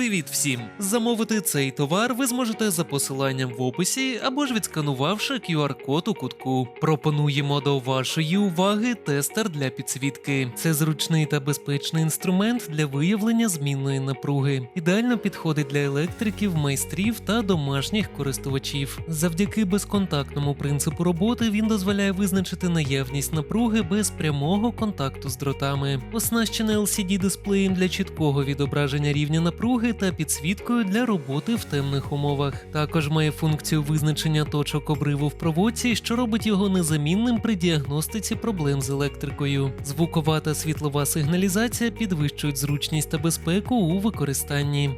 Привіт всім! Замовити цей товар ви зможете за посиланням в описі або ж відсканувавши QR-код у кутку. Пропонуємо до вашої уваги тестер для підсвітки. Це зручний та безпечний інструмент для виявлення змінної напруги. Ідеально підходить для електриків, майстрів та домашніх користувачів. Завдяки безконтактному принципу роботи він дозволяє визначити наявність напруги без прямого контакту з дротами. Оснащений LCD-дисплеєм для чіткого відображення рівня напруги та підсвіткою для роботи в темних умовах. Також має функцію визначення точок обриву в проводці, що робить його незамінним при діагностиці проблем з електрикою. Звукова та світлова сигналізація підвищують зручність та безпеку у використанні.